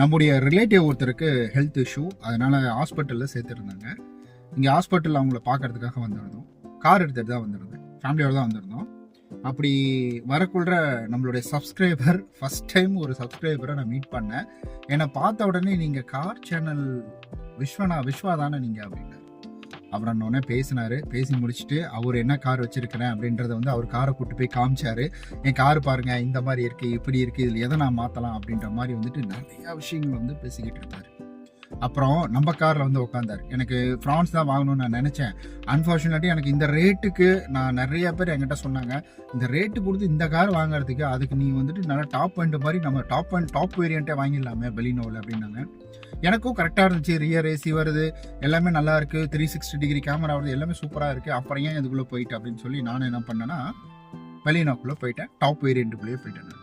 நம்முடைய ரிலேட்டிவ் ஒருத்தருக்கு health issue அதனால் ஹாஸ்பிட்டலில் சேர்த்துருந்தாங்க. இங்கே ஹாஸ்பிட்டலில் அவங்கள பார்க்கறதுக்காக வந்திருந்தோம். கார் எடுத்துகிட்டு தான் வந்திருந்தேன். ஃபேமிலியோடு தான் வந்திருந்தோம். அப்படி வரக்குள்ள நம்மளுடைய சப்ஸ்கிரைபர் ஃபஸ்ட் டைம் ஒரு சப்ஸ்கிரைபரை நான் மீட் பண்ணேன். என்னை பார்த்த உடனே நீங்கள் கார் சேனல் விஸ்வனா விஸ்வா தானே நீங்கள் அப்படின்னாரு அவர் உடனே பேசினாரு. பேசி முடிச்சுட்டு அவர் என்ன கார் வச்சிருக்கிறேன்? அப்படின்றத வந்து அவர் காரை கூட்டு போய் காமிச்சாரு. என் கார் பாருங்க இந்த மாதிரி இருக்கு இப்படி இருக்கு இதில் எதை நான் மாற்றலாம் அப்படின்ற மாதிரி வந்துட்டு நிறைய விஷயங்கள் வந்து பேசிக்கிட்டு இருந்தார். அப்புறம் நம்ம காரில் வந்து உட்காந்தாரு எனக்கு ஃப்ரான்ஸ் தான் வாங்கணும்னு நான் நினச்சேன். அன்ஃபார்ச்சுனேட்லி எனக்கு இந்த ரேட்டுக்கு நான் நிறைய பேர் என்கிட்ட சொன்னாங்க. இந்த ரேட்டு கொடுத்து இந்த கார் வாங்குறதுக்கு அதுக்கு நீ வந்துட்டு நல்லா டாப் பாயிண்ட் மாதிரி நம்ம டாப் பாயிண்ட் டாப் வேரியண்ட்டே வாங்கிடலாமே பெலினோவில் அப்படின்னாங்க. எனக்கும் கரெக்டாக இருந்துச்சு. ரியர் ஏசி வருது. எல்லாமே நல்லா இருக்கு. த்ரீ சிக்ஸ்டி டிகிரி கேமரா வருது. எல்லாமே சூப்பராக இருக்கு. அப்புறம் ஏன் இதுக்குள்ளே போயிட்டு? அப்படின்னு சொல்லி நான் என்ன பண்ணேன்னா பெலினோக்குள்ளே போயிட்டேன். டாப் வேரியண்ட்டுக்குள்ளேயே போயிட்டேன்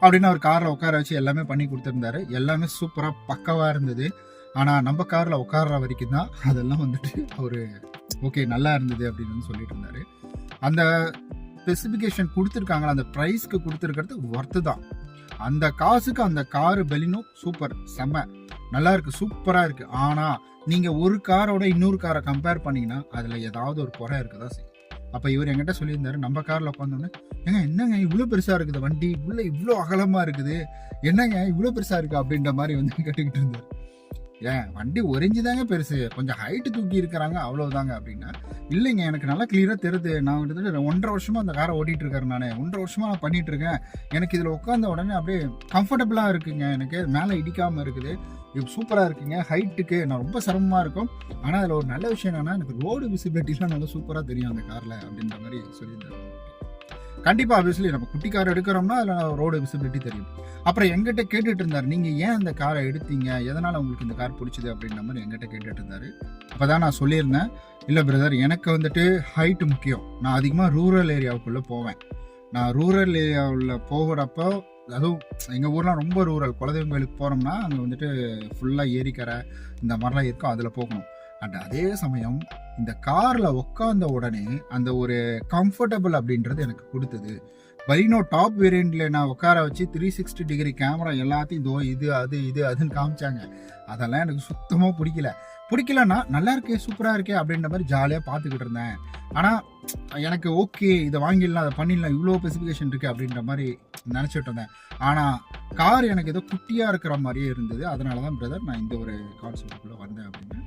அப்படின்னு அவர் காரில் உட்கார வச்சு எல்லாமே பண்ணி கொடுத்துருந்தாரு. எல்லாமே சூப்பராக பக்கவாக இருந்தது. ஆனால் நம்ம காரில் உட்கார்ற வரைக்கும் தான் அதெல்லாம் வந்துட்டு அவர் ஓகே நல்லா இருந்தது அப்படின்னு வந்து சொல்லிட்டு இருந்தாரு. அந்த ஸ்பெசிஃபிகேஷன் கொடுத்துருக்காங்களா அந்த ப்ரைஸ்க்கு கொடுத்துருக்கிறது ஒர்த்து தான். அந்த காசுக்கு அந்த காரு பெலினோ சூப்பர் செம்ம. நல்லா இருக்கு சூப்பரா இருக்கு. ஆனா நீங்க ஒரு காரோட இன்னொரு காரை கம்பேர் பண்ணீங்கன்னா அதுல ஏதாவது ஒரு குறை இருக்கதா செய்யும். அப்ப இவர் என்கிட்ட சொல்லியிருந்தாரு நம்ம கார்ல உட்காந்தோன்னே ஏங்க என்னங்க இவ்வளவு பெருசா இருக்குது வண்டி? உள்ள இவ்வளோ அகலமா இருக்குது. என்னங்க இவ்வளவு பெருசா இருக்கு? அப்படின்ற மாதிரி வந்து கேட்டுக்கிட்டு இருந்தார். ஏன் வண்டி ஒரிஞ்சுதாங்க பெருசு. கொஞ்சம் ஹைட்டு தூக்கி இருக்கிறாங்க அவ்வளவுதாங்க அப்படின்னா இல்லைங்க எனக்கு நல்லா கிளியரா தெரியுது. நான் கிட்டத்தட்ட ஒன்றரை வருஷமா அந்த காரை ஓட்டிட்டு இருக்கேன் நானே. ஒன்றரை வருஷமா நான் பண்ணிட்டு இருக்கேன் எனக்கு இதுல உட்காந்த உடனே அப்படியே கம்ஃபர்டபுளா இருக்குங்க. எனக்கு மேலே இடிக்காம இருக்குது. இது சூப்பராக இருக்குங்க. ஹைட்டுக்கு நான் ரொம்ப சிரமமாக இருக்கும். ஆனால் அதில் ஒரு நல்ல விஷயம் என்னென்னா எனக்கு ரோடு விசிபிலிட்டிலாம் நல்லா சூப்பராக தெரியும் அந்த காரில் அப்படின்ற மாதிரி சொல்லியிருந்தாரு. கண்டிப்பாக ஆப்வியஸ்லி நம்ம குட்டி கார் எடுக்கிறோம்னா அதில் ரோடு விசிபிலிட்டி தெரியும். அப்புறம் எங்கிட்ட கேட்டுட்டு இருந்தார் நீங்கள் ஏன் அந்த காரை எடுத்தீங்க? எதனால் உங்களுக்கு இந்த கார் பிடிச்சிது? அப்படின்ற மாதிரி எங்கிட்ட கேட்டுட்டு இப்போ தான் நான் சொல்லியிருந்தேன் இல்லை பிரதர் எனக்கு வந்துட்டு ஹைட் முக்கியம். நான் அதிகமாக ரூரல் ஏரியாவுக்குள்ளே போவேன். நான் ரூரல் ஏரியாவில் போகிறப்போ அதுவும் எங்கள் ஊர்லாம் ரொம்ப ரூரல் குலதெய்வம் கோயிலுக்கு போகிறோம்னா அங்கே வந்துட்டு ஃபுல்லாக ஏரிக்கரை இந்த மாதிரிலாம் இருக்கும் அதில் போகணும். அண்ட் அதே சமயம் இந்த காரில் உட்காந்த உடனே அந்த ஒரு கம்ஃபர்டபுள் அப்படின்றது எனக்கு கொடுத்தது. பலினோ டாப் வேரியண்ட்ல நான் உட்கார வச்சு த்ரீ சிக்ஸ்டி டிகிரி கேமரா எல்லாத்தையும் இதோ இது அது இது அதுன்னு காமிச்சாங்க. அதெல்லாம் எனக்கு சுத்தமாக பிடிக்கல. பிடிக்கலன்னா நல்லா இருக்கே சூப்பராக இருக்கே அப்படின்ற மாதிரி ஜாலியாக பார்த்துக்கிட்டு இருந்தேன். ஆனால் எனக்கு ஓகே இதை வாங்கிடலாம் அதை பண்ணிடலாம் இவ்வளோ ஸ்பெசிஃபிகேஷன் இருக்குது அப்படின்ற மாதிரி நினச்சிட்டு இருந்தேன். ஆனால் கார் எனக்கு ஏதோ குட்டியாக இருக்கிற மாதிரியே இருந்தது. அதனால தான் பிரதர் நான் இந்த ஒரு கான்செப்டுக்குள்ளே வந்தேன் அப்படின்னு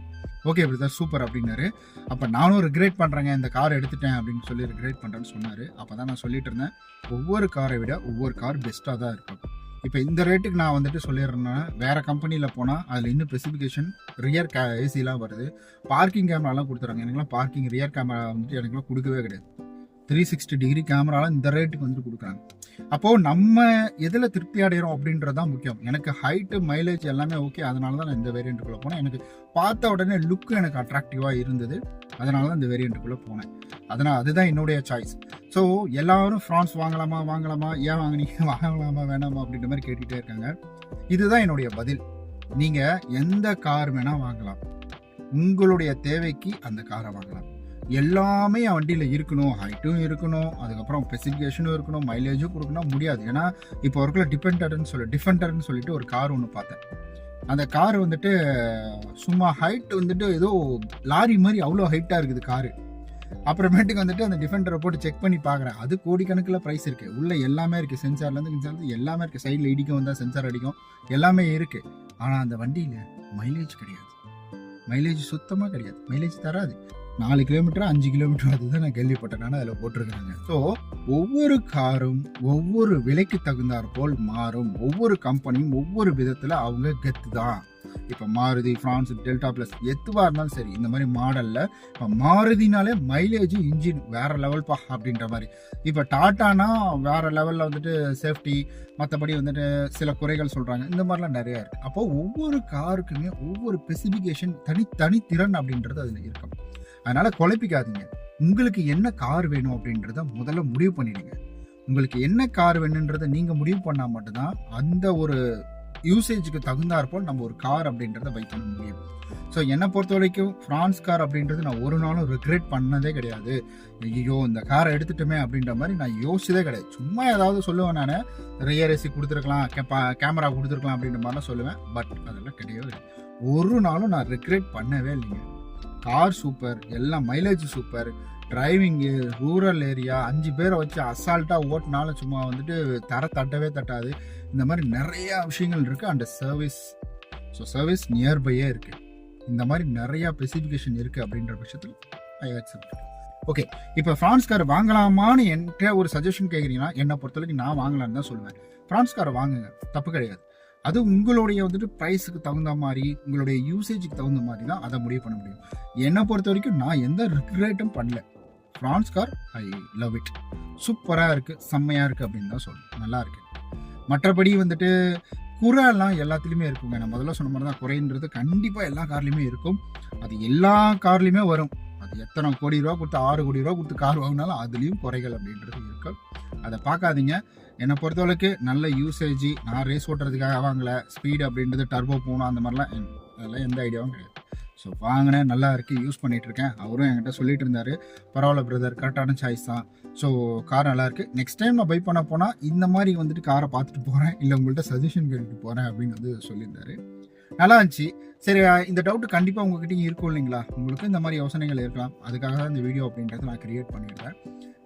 ஓகே பிரதர் சூப்பர் அப்படின்னாரு. அப்போ நானும் ரிக்ரேட் பண்ணுறேங்க இந்த கார் எடுத்துட்டேன் அப்படின்னு சொல்லி ரிக்ரேட் பண்ணுறேன்னு சொன்னார். அப்போ தான் நான் சொல்லிட்டு இருந்தேன் ஒவ்வொரு காரை விட ஒவ்வொரு கார் பெஸ்ட்டாக தான் இருக்கும். இப்போ இந்த ரேட்டுக்கு நான் வந்துட்டு சொல்லிடுறேன்னா வேறு கம்பெனியில் போனால் அதில் இன்னும் ஸ்பெசிஃபிகேஷன் ரியர் கே ஏசிலாம் வருது. பார்க்கிங் கேமராலாம் கொடுத்துறாங்க. எனக்குலாம் பார்க்கிங் ரியர் கேமரா வந்துட்டு எனக்குலாம் கொடுக்கவே கிடையாது. த்ரீ சிக்ஸ்டி டிகிரி கேமராலாம் இந்த ரேட்டுக்கு வந்து கொடுக்குறாங்க. அப்போது நம்ம எதில் திருப்தி அடைகிறோம் அப்படின்றது தான் முக்கியம். எனக்கு ஹைட்டு மைலேஜ் எல்லாமே ஓகே அதனால தான் நான் இந்த வேரியண்ட்டுக்குள்ளே போனேன். எனக்கு பார்த்த உடனே லுக்கு எனக்கு அட்ராக்டிவாக இருந்தது. அதனால தான் இந்த வேரியண்ட்டுக்குள்ளே போனேன். அதனால் அதுதான் என்னுடைய சாய்ஸ் ஸோ எல்லாரும் ஃப்ரான்ஸ் வாங்கலாமா வாங்கலாமா ஏன் வாங்கினீங்க வாங்கலாமா வேணாமா அப்படின்ற மாதிரி கேட்டுகிட்டே இருக்காங்க. இதுதான் என்னுடைய பதில். நீங்கள் எந்த கார் வேணால் வாங்கலாம். உங்களுடைய தேவைக்கு அந்த காரை வாங்கலாம். எல்லாமே என் வண்டியில் இருக்கணும். ஹைட்டும் இருக்கணும். அதுக்கப்புறம் ஸ்பெசிஃபிகேஷனும் இருக்கணும். மைலேஜும் கொடுக்கணும் முடியாது. ஏன்னா இப்போ இருக்கிற டிபெண்டர்னு சொல்லி டிஃபெண்டர்னு சொல்லிட்டு ஒரு கார் ஒன்று பார்த்தேன். அந்த கார் வந்துட்டு சும்மா ஹைட் வந்துட்டு ஏதோ லாரி மாதிரி அவ்வளோ ஹைட்டாக இருக்குது காரு அப்புறமேட்டுக்கு வந்துட்டு அந்த டிஃபெண்டரை போட்டு செக் பண்ணி பார்க்குறேன். அது கோடிக்கணக்கில் ப்ரைஸ் இருக்குது உள்ள எல்லாமே இருக்குது சென்சார்லேருந்து சென்சார்லேருந்து எல்லாமே இருக்குது சைடில் இடிக்கும் வந்தால் சென்சார் அடிக்கும். எல்லாமே இருக்குது ஆனால் அந்த வண்டியில் மைலேஜ் கிடையாது. மைலேஜ் சுத்தமாக கிடையாது. மைலேஜ் தராது. நாலு கிலோமீட்டர் அஞ்சு கிலோமீட்டர் அதுதான் நான் கேள்விப்பட்டேன். அதில் போட்டிருக்காங்க ஸோ ஒவ்வொரு காரும் ஒவ்வொரு விலைக்கு தகுந்தாற் போல் மாறும். ஒவ்வொரு கம்பெனியும் ஒவ்வொரு விதத்தில் அவங்க கெத்து தான். இப்போ மாருதி ஃப்ரான்ஸ் டெல்டா ப்ளஸ் எதுவாக இருந்தாலும் சரி இந்த மாதிரி மாடலில் இப்போ மாருதினாலே மைலேஜ் இன்ஜின் வேற லெவல் பா அப்படின்ற மாதிரி. இப்போ டாட்டானா வேற லெவலில் வந்துட்டு சேஃப்டி மற்றபடி வந்துட்டு சில குறைகள் சொல்கிறாங்க இந்த மாதிரிலாம் நிறையா இருக்குது அப்போ ஒவ்வொரு காருக்குமே ஒவ்வொரு ஸ்பெசிஃபிகேஷன் தனித்தனி திறன் அப்படின்றது அதில் இருக்கும். அதனால குழப்பிக்காதீங்க. உங்களுக்கு என்ன கார் வேணும் அப்படின்றத முதல்ல முடிவு பண்ணிடுங்க. உங்களுக்கு என்ன கார் வேணுன்றதை நீங்கள் முடிவு பண்ணால் மட்டும்தான் அந்த ஒரு யூசேஜுக்கு தகுந்தாற்போல் நம்ம ஒரு கார் அப்படின்றத பை பண்ண முடியும். ஸோ என்னை பொறுத்த வரைக்கும் ஃப்ரான்ஸ் கார் அப்படின்றது நான் ஒரு நாளும் ரிக்ரெட் பண்ணதே கிடையாது. ஐயோ இந்த காரை எடுத்துட்டோமே அப்படின்ற மாதிரி நான் யோசிச்சதே கிடையாது. சும்மா ஏதாவது சொல்லுவேன் நான். ரியர் ஏசி கொடுத்துருக்கலாம் கேமரா கொடுத்துருக்கலாம் அப்படின்ற மாதிரிலாம் சொல்லுவேன். பட் அதெல்லாம் கிடையவே ஒரு நாளும் நான் ரிக்ரெட் பண்ணவே இல்லைங்க. கார் சூப்பர் எல்லாம் mileage super driving rural area அஞ்சு பேரை வச்சு அசால்ட்டாக ஓட்டினாலும் சும்மா வந்துட்டு தர தட்டவே தட்டாது. இந்த மாதிரி நிறையா விஷயங்கள் இருக்குது அண்ட் சர்வீஸ் ஸோ சர்வீஸ் நியர்பையே இருக்குது இந்த மாதிரி நிறையா ஸ்பெசிஃபிகேஷன் இருக்குது அப்படின்ற பட்சத்தில் ஐ அக்செப்ட் ஓகே இப்போ ஃப்ரான்ஸ் கார் வாங்கலாமான்னு என்கிட்ட ஒரு சஜஷன் கேட்குறீங்கன்னா என்னை பொறுத்தவரைக்கும் நான் வாங்கலான்னு தான் சொல்லுவேன் ஃப்ரான்ஸ் காரை வாங்குங்க தப்பு கிடையாது. அது உங்களுடைய வந்துட்டு ப்ரைஸுக்கு தகுந்த மாதிரி உங்களுடைய யூசேஜுக்கு தகுந்த மாதிரி தான் அதை முடிவு பண்ண முடியும். என்னை பொறுத்த வரைக்கும் நான் எந்த ரிக்ரெட்டும் பண்ணல. Fronx car I love it சூப்பராக இருக்குது செம்மையாக இருக்குது அப்படின்னு தான் சொல்லணும் நல்லா இருக்கு. மற்றபடி வந்துட்டு குறைலாம் எல்லாத்துலேயுமே இருக்குங்க. நான் முதல்ல சொன்ன மாதிரி தான் குறைன்றது கண்டிப்பாக எல்லா கார்லேயுமே இருக்கும். அது எல்லா கார்லேயுமே வரும். அது எத்தனை கோடி ரூபா கொடுத்து ஆறு கோடி ரூபா கொடுத்து கார் வாங்கினாலும் அதுலேயும் குறைகள் அப்படின்றது இருக்கும். அதை பார்க்காதீங்க. என்னை பொறுத்தவரைக்கு நல்ல யூசேஜ் நான் ரேஸ் ஓட்டுறதுக்காக வாங்கல ஸ்பீடு அப்படின்றது டர்போ போகணும் அந்த மாதிரிலாம் அதெல்லாம் எந்த ஐடியாவும் கிடையாது. ஸோ வாங்கினேன் நல்லா இருக்குது யூஸ் பண்ணிகிட்டு இருக்கேன். அவரும் என்கிட்ட சொல்லிட்டு இருந்தார். பரவாயில்ல பிரதர் கரெக்டான சாய்ஸ் தான். ஸோ கார் நல்லாயிருக்கு நெக்ஸ்ட் டைம் நான் பை பண்ண போனால் இந்த மாதிரி வந்துட்டு காரை பார்த்துட்டு போகிறேன் இல்லை உங்கள்கிட்ட சஜஷன் கேட்டுட்டு போகிறேன் அப்படின்னு வந்து சொல்லியிருந்தாரு. நல்லா இருந்துச்சு. சரி இந்த டவுட் கண்டிப்பாக உங்ககிட்டயும் இருக்கும் இல்லைங்களா? உங்களுக்கு இந்த மாதிரி யோசனைகள் இருக்கலாம். அதுக்காக தான் இந்த வீடியோ அப்படின்றத நான் கிரியேட் பண்ணியிருக்கேன்.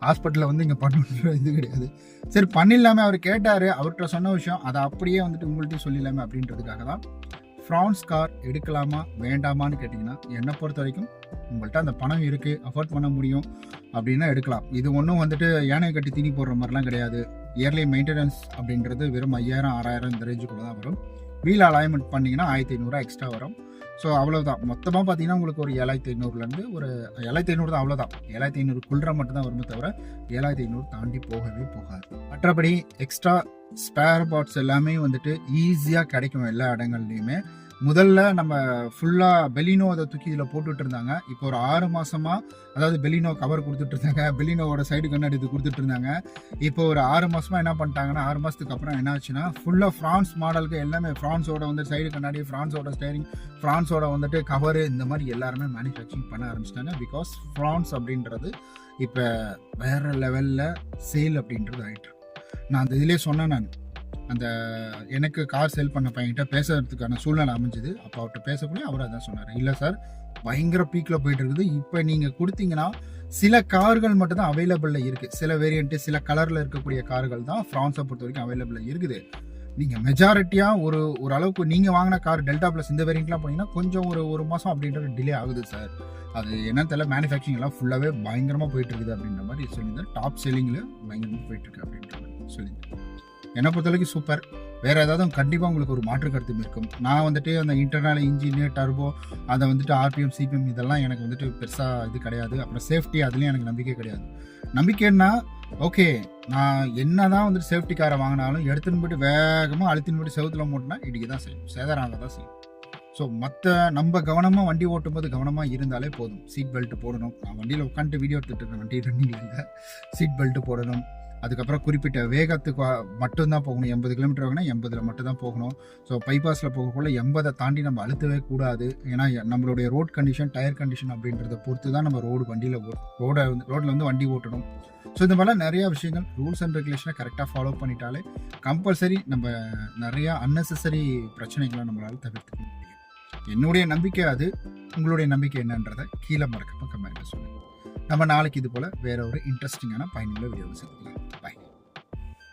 ஹாஸ்பிட்டலில் வந்து இங்கே பண்ணணுன்ற இது கிடையாது. சரி பண்ணிடலாமே. அவர் கேட்டார். அவர்கிட்ட சொன்ன விஷயம் அதை அப்படியே வந்துட்டு உங்கள்கிட்ட சொல்லிடலாமே அப்படின்றதுக்காக தான். ஃப்ரான்ஸ் கார் எடுக்கலாமா வேண்டாமான்னு கேட்டிங்கன்னா என்னை பொறுத்த வரைக்கும் உங்கள்கிட்ட அந்த பணம் இருக்குது அஃபோர்ட் பண்ண முடியும் அப்படின்னா எடுக்கலாம். இது ஒன்றும் வந்துட்டு யானை கட்டி தீனி போடுற மாதிரிலாம் கிடையாது. இயர்லி மெயின்டெனன்ஸ் அப்படின்றது வெறும் ஐயாயிரம் ஆறாயிரம் இந்த ரேஞ்சுக்குள்ள தான் வரும். வீல் அலைன்மெண்ட் பண்ணிங்கன்னா ஆயிரத்தி ஐநூறுரூவா எக்ஸ்ட்ரா வரும். ஸோ அவ்வளோதான் மொத்தமாக பார்த்தீங்கன்னா உங்களுக்கு ஒரு ஏழாயிரத்தி ஐநூறுலேருந்து ஒரு ஏழாயிரத்தி ஐநூறு தான் அவ்வளோதான் ஏழாயிரத்தி ஐநூறுக்குள்ள மட்டும் தான் வருமே தவிர ஏழாயிரத்தி ஐநூறு தாண்டி போகவே போகாது. மற்றபடி எக்ஸ்ட்ரா ஸ்பேர் பார்ட்ஸ் எல்லாமே வந்துட்டு ஈஸியாக கிடைக்கும் எல்லா இடங்கள்லையுமே. முதல்ல நம்ம ஃபுல்லாக பெலினோ அதை தூக்கி இதில் போட்டுட்டு இருந்தாங்க இப்போ ஒரு ஆறு மாதமாக அதாவது பெலினோ கவர் கொடுத்துட்டு இருந்தாங்க பெலினோவோட சைடு கண்ணாடி இது கொடுத்துட்டு இருந்தாங்க இப்போ ஒரு ஆறு மாதமாக என்ன பண்ணிட்டாங்கன்னா ஆறு மாதத்துக்கு அப்புறம் என்ன ஆச்சுன்னா ஃபுல்லாக ஃப்ரான்ஸ் மாடலுக்கு எல்லாமே ஃப்ரான்ஸோட வந்து சைடு கண்ணாடி ஃப்ரான்ஸோட ஸ்டேரிங் ஃப்ரான்ஸோட வந்துட்டு கவரு இந்த மாதிரி எல்லாருமே மேனுஃபேக்சரிங் பண்ண ஆரம்பிச்சிட்டாங்க. பிகாஸ் ஃப்ரான்ஸ் அப்படின்றது இப்போ வேற லெவலில் சேல் அப்படின்றது ஆகிட்டு நான் அந்த இதிலே சொன்னேன் நான். அந்த எனக்கு கார் சேல் பண்ண பையன்கிட்ட பேசுறதுக்கான சூழ்நிலை அமைஞ்சுது. அப்போ அவர்கிட்ட பேசக்கூடிய அவர் அதான் சொன்னார். இல்லை சார் பயங்கர பீக்கில் போயிட்டு இருக்குது. இப்போ நீங்கள் கொடுத்தீங்கன்னா சில கார்கள் மட்டும் தான் அவைலபிளில் இருக்குது சில வேரியண்ட்டு சில கலரில் இருக்கக்கூடிய கார்கள் தான் ஃப்ரான்ஸை பொறுத்த வரைக்கும் அவைலபிளில் இருக்குது. நீங்கள் மெஜாரிட்டியாக ஒரு ஒரு அளவுக்கு நீங்கள் வாங்கின கார் டெல்டா ப்ளஸ் இந்த வேரியண்ட்லாம் போனீங்கன்னா கொஞ்சம் ஒரு ஒரு மாதம் அப்படின்ற டிலே ஆகுது சார் அது என்னன்னு தெரியல. மேனுஃபேக்சரிங் எல்லாம் ஃபுல்லாகவே பயங்கரமாக போயிட்டு இருக்குது அப்படின்ற மாதிரி சொல்லியிருந்தேன் டாப் செல்லிங்கில் பயங்கரமாக போயிட்டு இருக்கு அப்படின்ற மாதிரி சொல்லியிருந்தேன் என்னை பொறுத்தளவுக்கு சூப்பர் வேற ஏதாவது கண்டிப்பாக உங்களுக்கு ஒரு மாற்று கருத்தும் இருக்கும். நான் வந்துட்டு அந்த இன்டர்னல் இன்ஜினியர் டர்போ அதை வந்துட்டு ஆர்பிஎம் சிபிஎம் இதெல்லாம் எனக்கு வந்துட்டு பெருசாக இது கிடையாது. அப்புறம் சேஃப்டி அதுலேயும் எனக்கு நம்பிக்கை கிடையாது. நம்பிக்கைன்னா ஓகே நான் என்ன தான் வந்துட்டு சேஃப்டி காரை வாங்கினாலும் எடுத்துன்னு போயிட்டு வேகமாக அழுத்தின்னு போயிட்டு செவத்தில் மூட்டினா இடிக்க தான் செய்யும். சேதாராக தான் செய்யும். ஸோ மற்ற நம்ம கவனமாக வண்டி ஓட்டும்போது கவனமாக இருந்தாலே போதும். சீட் பெல்ட் போடணும். நான் வண்டியில் உட்காந்துட்டு வீடியோ எடுத்துகிட்டு இருக்கேன் வண்டி ரன்னிங் இல்லை. சீட் பெல்ட் போடணும். அதுக்கப்புறம் குறிப்பிட்ட வேகத்துக்கு மட்டும்தான் போகணும். எண்பது கிலோமீட்டர் வாங்கினா எண்பதில் மட்டும்தான் போகணும். ஸோ பைபாஸில் போகக்குள்ள எண்பதை தாண்டி நம்ம அழுத்தவே கூடாது. ஏன்னா நம்மளுடைய ரோட் கண்டிஷன் டயர் கண்டிஷன் அப்படின்றத பொறுத்து தான் நம்ம ரோடு வண்டியில் ஓ ரோடை வந்து ரோட்டில் வந்து வண்டி ஓட்டணும். ஸோ இந்த மாதிரிலாம் நிறையா விஷயங்கள் ரூல்ஸ் அண்ட் ரெகுலேஷனை கரெக்டாக ஃபாலோ பண்ணிட்டாலே கம்பல்சரி நம்ம நிறையா அன்னெசரி பிரச்சனைகளை நம்மளால் தவிர்த்துக்க முடியும். என்னுடைய நம்பிக்கை அது உங்களுடைய நம்பிக்கை என்னன்றதை கீழே மறக்காம கமெண்ட்ல சொல்லுங்கள் நம்ம நாளைக்கு இது போல் வேற ஒரு இன்ட்ரெஸ்டிங்கான பயனுள்ள வீடியோவை சந்திக்கலாம். பாய்